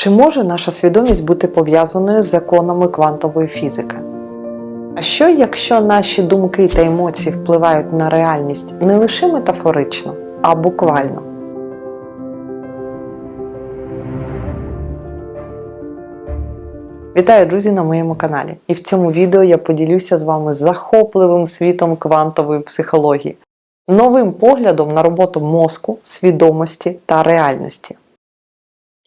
Чи може наша свідомість бути пов'язаною з законами квантової фізики? А що, якщо наші думки та емоції впливають на реальність не лише метафорично, а буквально? Вітаю, друзі, на моєму каналі. І в цьому відео я поділюся з вами захопливим світом квантової психології, новим поглядом на роботу мозку, свідомості та реальності.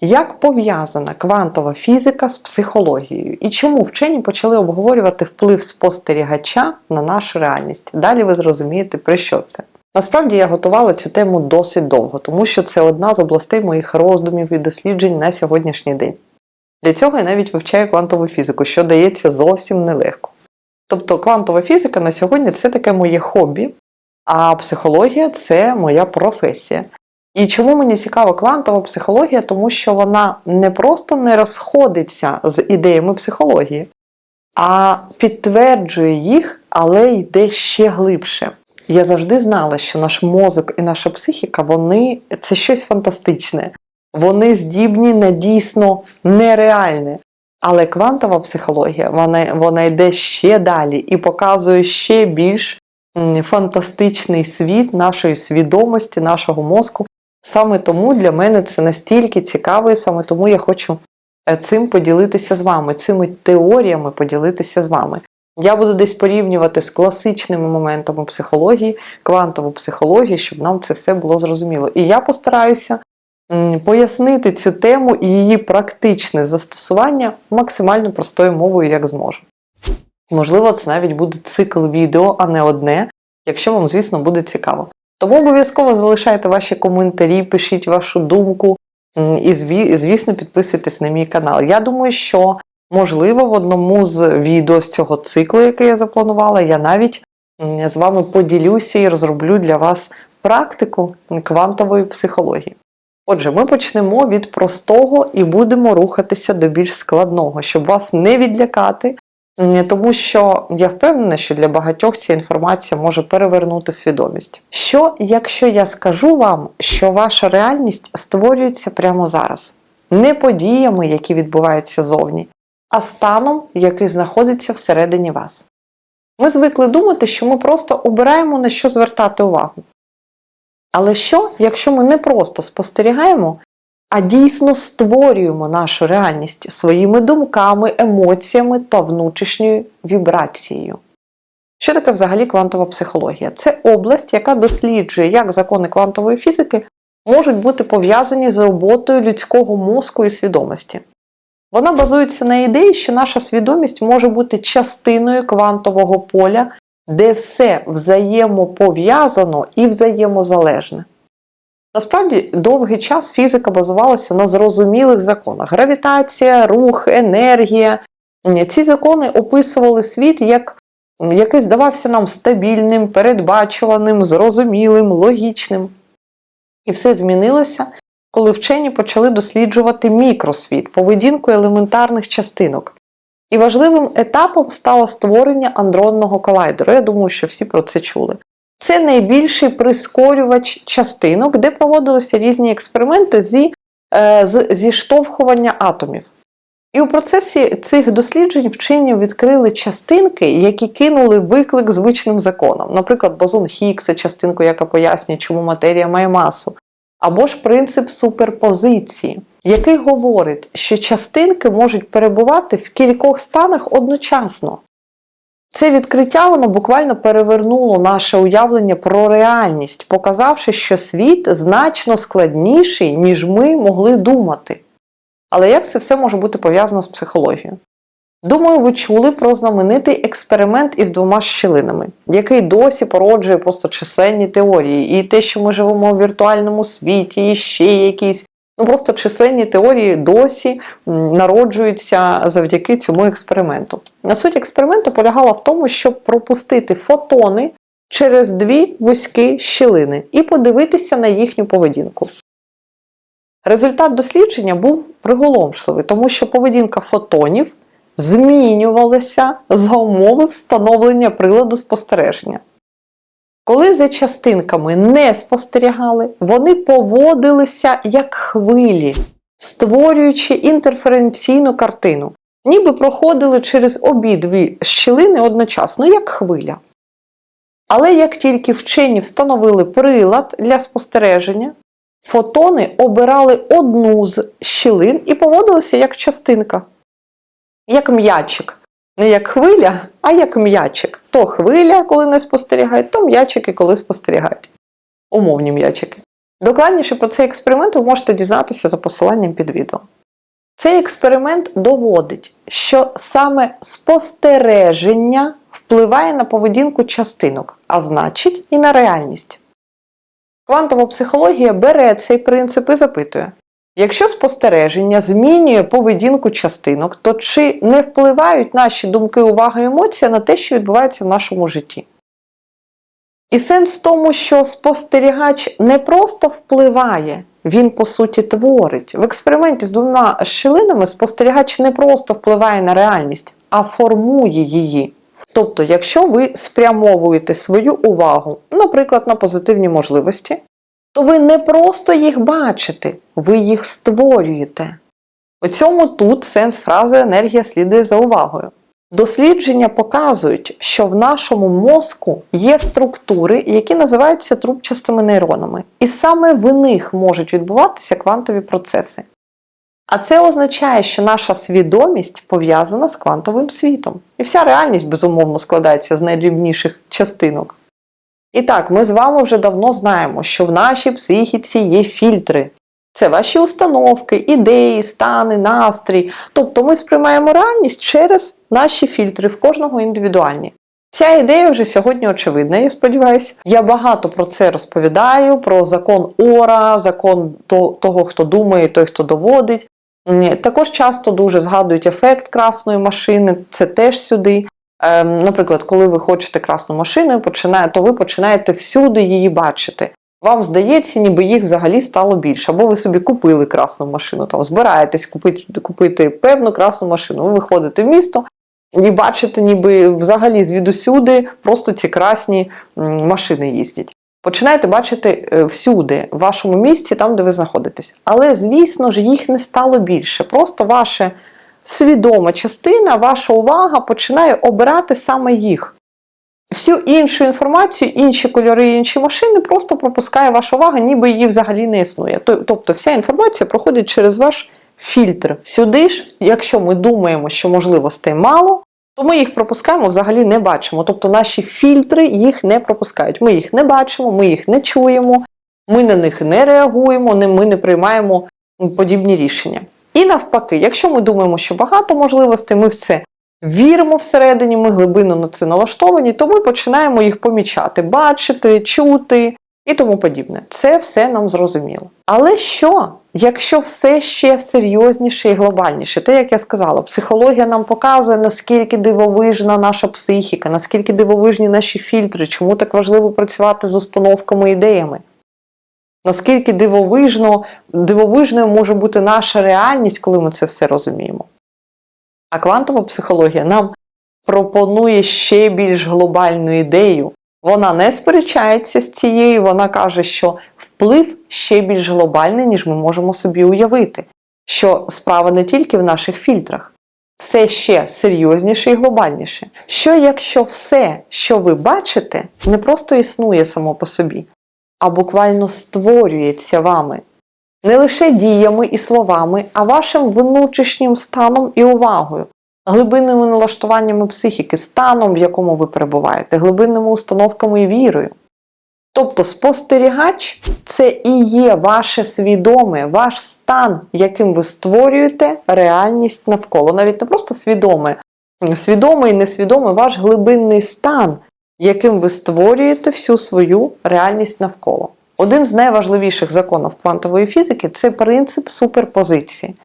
Як пов'язана квантова фізика з психологією і чому вчені почали обговорювати вплив спостерігача на нашу реальність? Далі ви зрозумієте, про що це. Насправді я готувала цю тему досить довго, тому що це одна з областей моїх роздумів і досліджень на сьогоднішній день. Для цього я навіть вивчаю квантову фізику, що дається зовсім нелегко. Тобто квантова фізика на сьогодні це таке моє хобі, а психологія це моя професія. І чому мені цікава квантова психологія? Тому що вона не просто не розходиться з ідеями психології, а підтверджує їх, але йде ще глибше. Я завжди знала, що наш мозок і наша психіка вони це щось фантастичне. Вони здібні на дійсно нереальне. Але квантова психологія вона, вона йде ще далі і показує ще більш фантастичний світ нашої свідомості, нашого мозку. Саме тому для мене це настільки цікаво, і саме тому я хочу е, цим поділитися з вами, цими теоріями поділитися з вами. Я буду десь порівнювати з класичними моментами психології, квантову психологію, щоб нам це все було зрозуміло. І я постараюся пояснити цю тему і її практичне застосування максимально простою мовою, як зможу. Можливо, це навіть буде цикл відео, а не одне, якщо вам, звісно, буде цікаво. Тому обов'язково залишайте ваші коментарі, пишіть вашу думку і, звісно, підписуйтесь на мій канал. Я думаю, що можливо в одному з відео з цього циклу, який я запланувала, я навіть з вами поділюся і розроблю для вас практику квантової психології. Отже, ми почнемо від простого і будемо рухатися до більш складного, щоб вас не відлякати, тому що я впевнена, що для багатьох ця інформація може перевернути свідомість. Що, якщо я скажу вам, що ваша реальність створюється прямо зараз, не подіями, які відбуваються зовні, а станом, який знаходиться всередині вас? Ми звикли думати, що ми просто обираємо на що звертати увагу. Але що, якщо ми не просто спостерігаємо, а дійсно створюємо нашу реальність своїми думками, емоціями та внутрішньою вібрацією? Що таке взагалі квантова психологія? Це область, яка досліджує, як закони квантової фізики можуть бути пов'язані з роботою людського мозку і свідомості. Вона базується на ідеї, що наша свідомість може бути частиною квантового поля, де все взаємопов'язано і взаємозалежне. Насправді, довгий час фізика базувалася на зрозумілих законах: гравітація, рух, енергія. Ці закони описували світ як який здавався нам стабільним, передбачуваним, зрозумілим, логічним. І все змінилося, коли вчені почали досліджувати мікросвіт, поведінку елементарних частинок. І важливим етапом стало створення андронного колайдеру. Я думаю, що всі про це чули. Це найбільший прискорювач частинок, де проводилися різні експерименти зі, е, з зіштовхування атомів. І у процесі цих досліджень вчені відкрили частинки, які кинули виклик звичним законам. Наприклад, бозон Хіггса, частинку, яка пояснює, чому матерія має масу, або ж принцип суперпозиції, який говорить, що частинки можуть перебувати в кількох станах одночасно. Це відкриття воно буквально перевернуло наше уявлення про реальність, показавши, що світ значно складніший, ніж ми могли думати. Але як це все може бути пов'язано з психологією? Думаю, ви чули про знаменитий експеримент із двома щілинами, який досі породжує просто численні теорії, і те, що ми живемо в віртуальному світі, і ще якісь. Ну просто численні теорії досі народжуються завдяки цьому експерименту. На суть експерименту полягала в тому, щоб пропустити фотони через дві вузькі щілини і подивитися на їхню поведінку. Результат дослідження був приголомшливий, тому що поведінка фотонів змінювалася за умови встановлення приладу спостереження. Коли за частинками не спостерігали, вони поводилися як хвилі, створюючи інтерференційну картину, ніби проходили через обидві щілини одночасно, як хвиля. Але як тільки вчені встановили прилад для спостереження, фотони обирали одну з щілин і поводилися як частинка, як м'ячик. Не як хвиля, а як м'ячик. То хвиля, коли не спостерігають, то м'ячики, коли спостерігають. Умовні м'ячики. Докладніше про цей експеримент ви можете дізнатися за посиланням під відео. Цей експеримент доводить, що саме спостереження впливає на поведінку частинок, а значить і на реальність. Квантова психологія бере цей принцип і запитує: якщо спостереження змінює поведінку частинок, то чи не впливають наші думки, увага і емоції на те, що відбувається в нашому житті? І сенс в тому, що спостерігач не просто впливає, він по суті творить. В експерименті з двома щілинами спостерігач не просто впливає на реальність, а формує її. Тобто, якщо ви спрямовуєте свою увагу, наприклад, на позитивні можливості, то ви не просто їх бачите, ви їх створюєте. У цьому тут сенс фрази енергія слідує за увагою. Дослідження показують, що в нашому мозку є структури, які називаються трубчастими нейронами, і саме в них можуть відбуватися квантові процеси. А це означає, що наша свідомість пов'язана з квантовим світом. І вся реальність, безумовно, складається з найдрібніших частинок. І так, ми з вами вже давно знаємо, що в нашій психіці є фільтри. Це ваші установки, ідеї, стани, настрій. Тобто ми сприймаємо реальність через наші фільтри, в кожного індивідуальні. Ця ідея вже сьогодні очевидна, я сподіваюся. Я багато про це розповідаю: про закон Ора, закон того, хто думає, той, хто доводить. Також часто дуже згадують ефект красної машини, це теж сюди. Наприклад, коли ви хочете красну машину, то ви починаєте всюди її бачити. Вам здається, ніби їх взагалі стало більше. Або ви собі купили красну машину, там збираєтесь купити, купити певну красну машину. Ви виходите в місто і бачите, ніби взагалі звідусюди просто ці красні машини їздять. Починаєте бачити е, всюди, в вашому місці, там, де ви знаходитесь. Але, звісно ж, їх не стало більше. Просто ваша свідома частина, ваша увага починає обирати саме їх. Всю іншу інформацію, інші кольори, інші машини просто пропускає ваша увага, ніби її взагалі не існує. Тобто вся інформація проходить через ваш фільтр. Сюди ж, якщо ми думаємо, що можливостей мало, то ми їх пропускаємо, взагалі не бачимо. Тобто наші фільтри їх не пропускають. Ми їх не бачимо, ми їх не чуємо, ми на них не реагуємо, ми не приймаємо подібні рішення. І навпаки, якщо ми думаємо, що багато можливостей, ми в це віримо всередині, ми глибинно на це налаштовані, то ми починаємо їх помічати, бачити, чути і тому подібне. Це все нам зрозуміло. Але що, якщо все ще серйозніше і глобальніше? Те, як я сказала, психологія нам показує, наскільки дивовижна наша психіка, наскільки дивовижні наші фільтри, чому так важливо працювати з установками ідеями. Наскільки дивовижно, дивовижною може бути наша реальність, коли ми це все розуміємо. А квантова психологія нам пропонує ще більш глобальну ідею. Вона не сперечається з цією, вона каже, що вплив ще більш глобальний, ніж ми можемо собі уявити, що справа не тільки в наших фільтрах, все ще серйозніше і глобальніше. Що якщо все, що ви бачите, не просто існує само по собі, а буквально створюється вами? Не лише діями і словами, а вашим внутрішнім станом і увагою, глибинними налаштуваннями психіки, станом, в якому ви перебуваєте, глибинними установками і вірою. Тобто спостерігач це і є ваше свідоме, ваш стан, яким ви створюєте реальність навколо. Навіть не просто свідоме, свідомий і несвідомий ваш глибинний стан, яким ви створюєте всю свою реальність навколо. Один з найважливіших законів квантової фізики це принцип суперпозиції.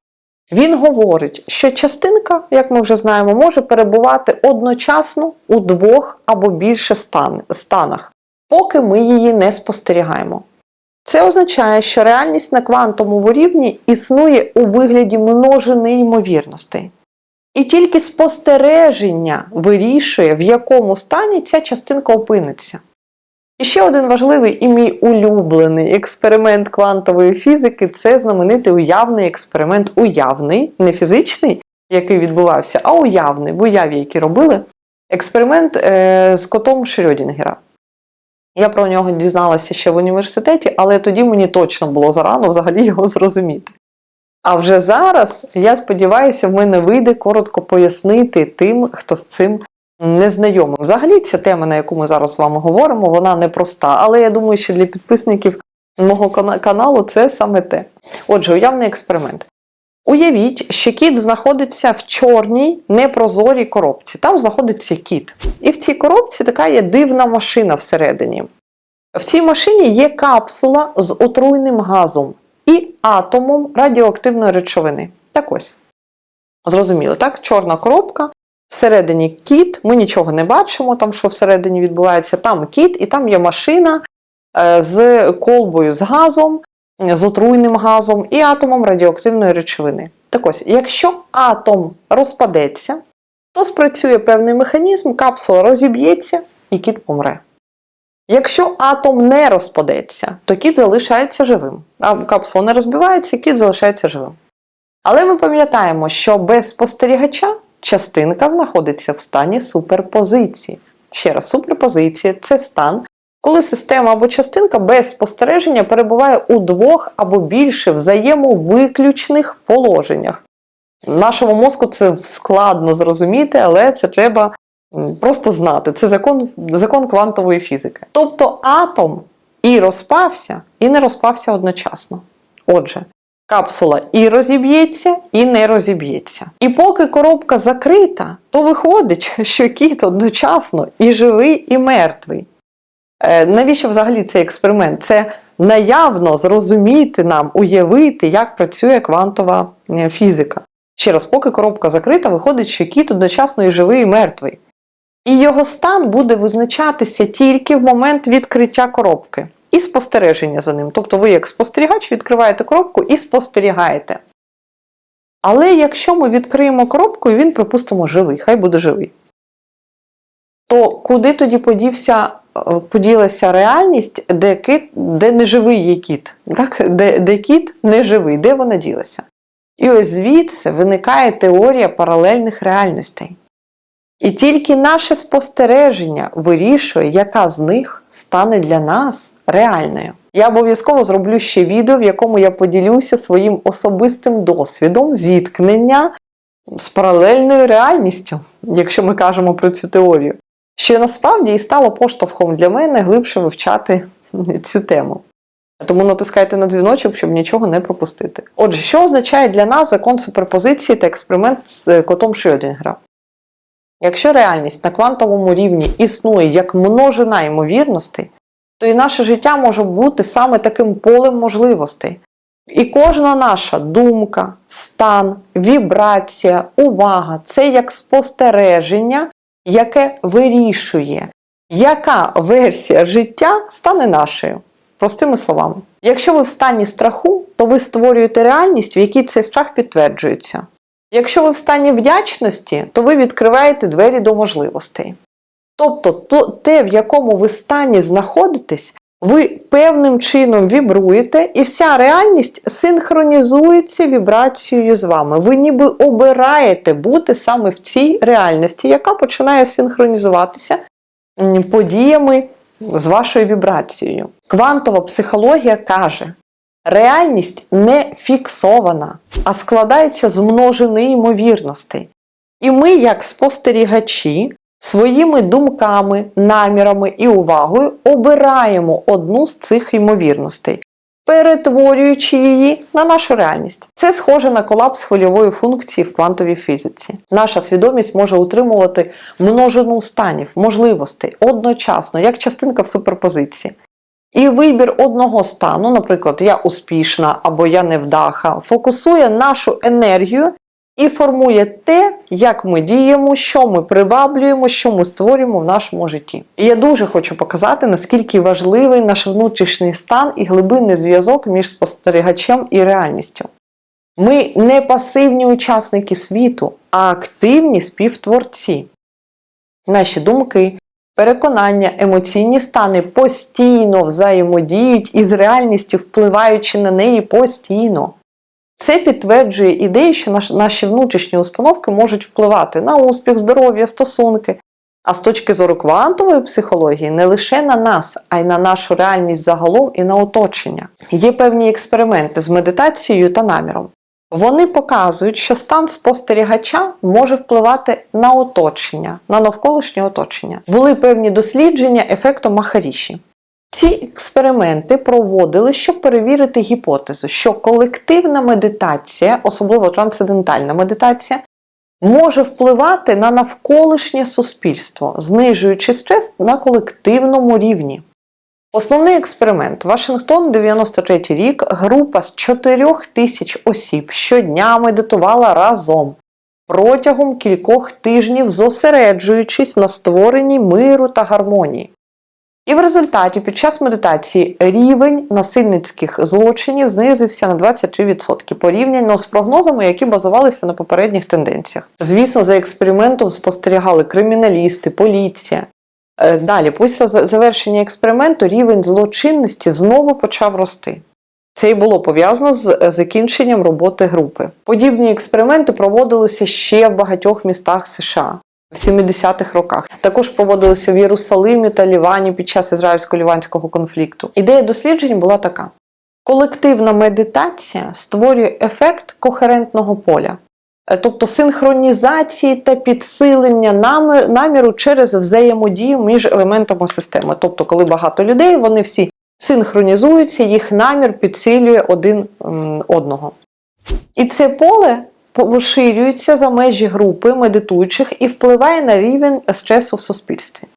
Він говорить, що частинка, як ми вже знаємо, може перебувати одночасно у двох або більше стан, станах, поки ми її не спостерігаємо. Це означає, що реальність на квантовому рівні існує у вигляді множини ймовірностей. І тільки спостереження вирішує, в якому стані ця частинка опиниться. І ще один важливий і мій улюблений експеримент квантової фізики це знаменитий уявний експеримент уявний, не фізичний, який відбувався, а уявний, в уяві, який робили експеримент е, з котом Шрёдінгера. Я про нього дізналася ще в університеті, але тоді мені точно було зарано взагалі його зрозуміти. А вже зараз, я сподіваюся, в мене вийде коротко пояснити тим, хто з цим незнайомим. Взагалі, ця тема, на яку ми зараз з вами говоримо, вона непроста. Але я думаю, що для підписників мого каналу це саме те. Отже, уявний експеримент. Уявіть, що кіт знаходиться в чорній непрозорій коробці. Там знаходиться кіт. І в цій коробці така є дивна машина всередині. В цій машині є капсула з отруйним газом атомом радіоактивної речовини. Так ось. Зрозуміло, так? Чорна коробка, всередині кіт, ми нічого не бачимо, там що всередині відбувається, там кіт, і там є машина е, з колбою з газом, з отруйним газом і атомом радіоактивної речовини. Так ось, якщо атом розпадеться, то спрацює певний механізм, капсула розіб'ється і кіт помре. Якщо атом не розпадеться, то кіт залишається живим. А капсула не розбивається, кіт залишається живим. Але ми пам'ятаємо, що без спостерігача частинка знаходиться в стані суперпозиції. Ще раз, суперпозиція це стан, коли система або частинка без спостереження перебуває у двох або більше взаємовиключних положеннях. Нашому мозку це складно зрозуміти, але це треба просто знати. Це закон, закон квантової фізики. Тобто атом і розпався, і не розпався одночасно. Отже, капсула і розіб'ється, і не розіб'ється. І поки коробка закрита, то виходить, що кіт одночасно і живий, і мертвий. Е, Навіщо взагалі цей експеримент? Це наявно зрозуміти нам, уявити, як працює квантова е, фізика. Ще раз, поки коробка закрита, виходить, що кіт одночасно і живий, і мертвий. І його стан буде визначатися тільки в момент відкриття коробки і спостереження за ним. Тобто ви, як спостерігач, відкриваєте коробку і спостерігаєте. Але якщо ми відкриємо коробку, і він, припустимо, живий, хай буде живий, то куди тоді подівся, е, поділася реальність, де кит, де не живий є кіт, так? Де, де кіт не живий, де вона ділася? І ось звідси виникає теорія паралельних реальностей. І тільки наше спостереження вирішує, яка з них стане для нас реальною. Я обов'язково зроблю ще відео, в якому я поділюся своїм особистим досвідом зіткнення з паралельною реальністю, якщо ми кажемо про цю теорію, що насправді і стало поштовхом для мене глибше вивчати цю тему. Тому натискайте на дзвіночок, щоб нічого не пропустити. Отже, що означає для нас закон суперпозиції та експеримент з е, котом Шрёдінгера? Якщо реальність на квантовому рівні існує як множина ймовірностей, то і наше життя може бути саме таким полем можливостей. І кожна наша думка, стан, вібрація, увага це як спостереження, яке вирішує, яка версія життя стане нашою. Простими словами, якщо ви в стані страху, то ви створюєте реальність, в якій цей страх підтверджується. Якщо ви в стані вдячності, то ви відкриваєте двері до можливостей. Тобто, то, те, в якому ви стані знаходитесь, ви певним чином вібруєте, і вся реальність синхронізується вібрацією з вами. Ви ніби обираєте бути саме в цій реальності, яка починає синхронізуватися подіями з вашою вібрацією. Квантова психологія каже, реальність не фіксована, а складається з множини ймовірностей. І ми, як спостерігачі, своїми думками, намірами і увагою обираємо одну з цих ймовірностей, перетворюючи її на нашу реальність. Це схоже на колапс хвильової функції в квантовій фізиці. Наша свідомість може утримувати множину станів, можливостей одночасно, як частинка в суперпозиції. І вибір одного стану, наприклад, я успішна або я невдаха, фокусує нашу енергію і формує те, як ми діємо, що ми приваблюємо, що ми створюємо в нашому житті. І я дуже хочу показати, наскільки важливий наш внутрішній стан і глибинний зв'язок між спостерігачем і реальністю. Ми не пасивні учасники світу, а активні співтворці. Наші думки, переконання, емоційні стани постійно взаємодіють із реальністю, впливаючи на неї постійно. Це підтверджує ідею, що наші внутрішні установки можуть впливати на успіх, здоров'я, стосунки. А з точки зору квантової психології не лише на нас, а й на нашу реальність загалом і на оточення. Є певні експерименти з медитацією та наміром. Вони показують, що стан спостерігача може впливати на оточення, на навколишнє оточення. Були певні дослідження ефекту Махаріші. Ці експерименти проводили, щоб перевірити гіпотезу, що колективна медитація, особливо трансцендентальна медитація, може впливати на навколишнє суспільство, знижуючи стрес на колективному рівні. Основний експеримент Вашингтон, 93 рік, група з 4 тисяч осіб щодня медитувала разом протягом кількох тижнів, зосереджуючись на створенні миру та гармонії. І в результаті під час медитації рівень насильницьких злочинів знизився на 23% порівняно з прогнозами, які базувалися на попередніх тенденціях. Звісно, за експериментом спостерігали криміналісти, поліція. Е, Далі, після завершення експерименту, рівень злочинності знову почав рости. Це і було пов'язано з е, закінченням роботи групи. Подібні експерименти проводилися ще в багатьох містах США в 70-х роках. Також проводилися в Єрусалимі та Лівані під час ізраїльсько-ліванського конфлікту. Ідея досліджень була така: колективна медитація створює ефект кохерентного поля. Е, Тобто синхронізації та підсилення наміру через взаємодію між елементами системи. Тобто, коли багато людей, вони всі синхронізуються, їх намір підсилює один одного. І це поле поширюється за межі групи медитуючих і впливає на рівень стресу в суспільстві.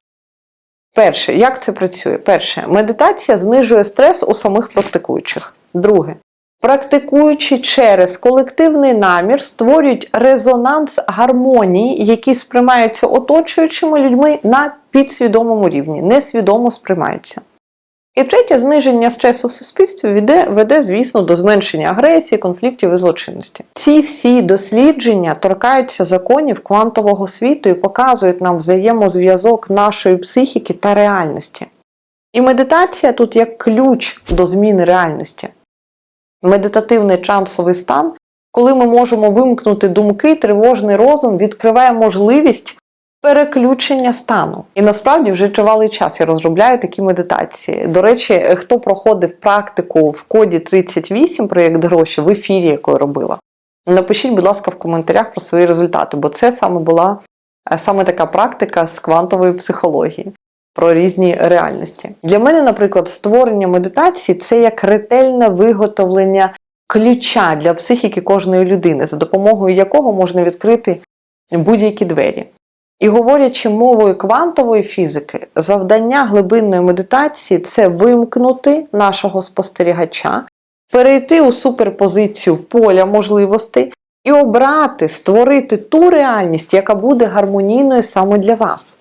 Перше, як це працює? Перше, медитація знижує стрес у самих практикуючих. Друге, практикуючи через колективний намір, створюють резонанс гармонії, які сприймаються оточуючими людьми на підсвідомому рівні, несвідомо сприймаються. І третє, зниження стресу в суспільстві веде, веде, звісно, до зменшення агресії, конфліктів і злочинності. Ці всі дослідження торкаються законів квантового світу і показують нам взаємозв'язок нашої психіки та реальності. І медитація тут як ключ до зміни реальності. Медитативний трансовий стан, коли ми можемо вимкнути думки, тривожний розум, відкриває можливість переключення стану. І насправді вже тривалий час я розробляю такі медитації. До речі, хто проходив практику в коді 38 проєкт гроші в ефірі, яку я робила, напишіть, будь ласка, в коментарях про свої результати, бо це саме була е, саме така практика з квантової психології. Про різні реальності. Для мене, наприклад, створення медитації це як ретельне виготовлення ключа для психіки кожної людини, за допомогою якого можна відкрити будь-які двері. І говорячи мовою квантової фізики, завдання глибинної медитації це вимкнути нашого спостерігача, перейти у суперпозицію поля можливостей і обрати, створити ту реальність, яка буде гармонійною саме для вас.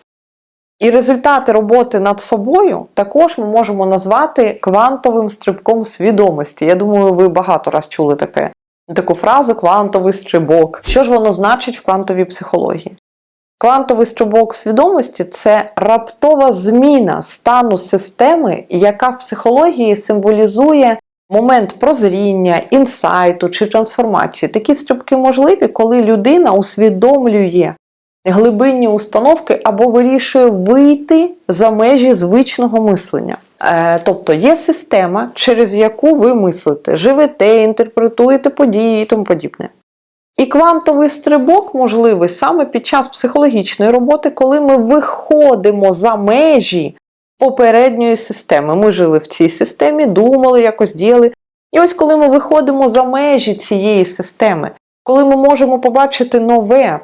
І результати роботи над собою також ми можемо назвати квантовим стрибком свідомості. Я думаю, ви багато раз чули таке, таку фразу квантовий стрибок. Що ж воно значить в квантовій психології? Квантовий стрибок свідомості це раптова зміна стану системи, яка в психології символізує момент прозріння, інсайту чи трансформації. Такі стрибки можливі, коли людина усвідомлює глибинні установки або вирішує вийти за межі звичного мислення. Е, Тобто є система, через яку ви мислите, живете, інтерпретуєте події і тому подібне. І квантовий стрибок можливий саме під час психологічної роботи, коли ми виходимо за межі попередньої системи. Ми жили в цій системі, думали, якось діяли. І ось коли ми виходимо за межі цієї системи, коли ми можемо побачити нове,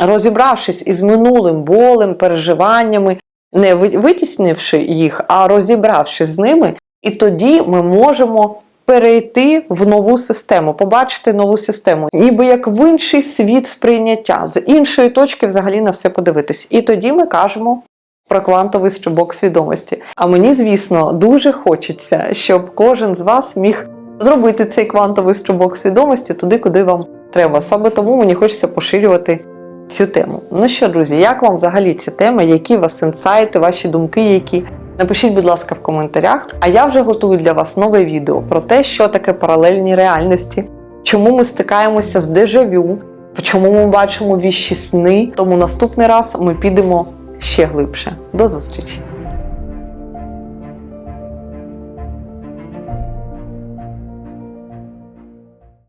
розібравшись із минулим болем, переживаннями, не витіснивши їх, а розібравшись з ними, і тоді ми можемо перейти в нову систему, побачити нову систему, ніби як в інший світ сприйняття, з іншої точки взагалі на все подивитись. І тоді ми кажемо. Про квантовий стрибок свідомості. А мені, звісно, дуже хочеться, щоб кожен з вас міг зробити цей квантовий стрибок свідомості туди, куди вам треба. Саме тому мені хочеться поширювати цю тему. Ну що, друзі, як вам взагалі ці тема? Які у вас інсайти, ваші думки, які? Напишіть, будь ласка, в коментарях. А я вже готую для вас нове відео про те, що таке паралельні реальності, чому ми стикаємося з дежавю, чому ми бачимо віщі сни. Тому наступний раз ми підемо ще глибше. До зустрічі!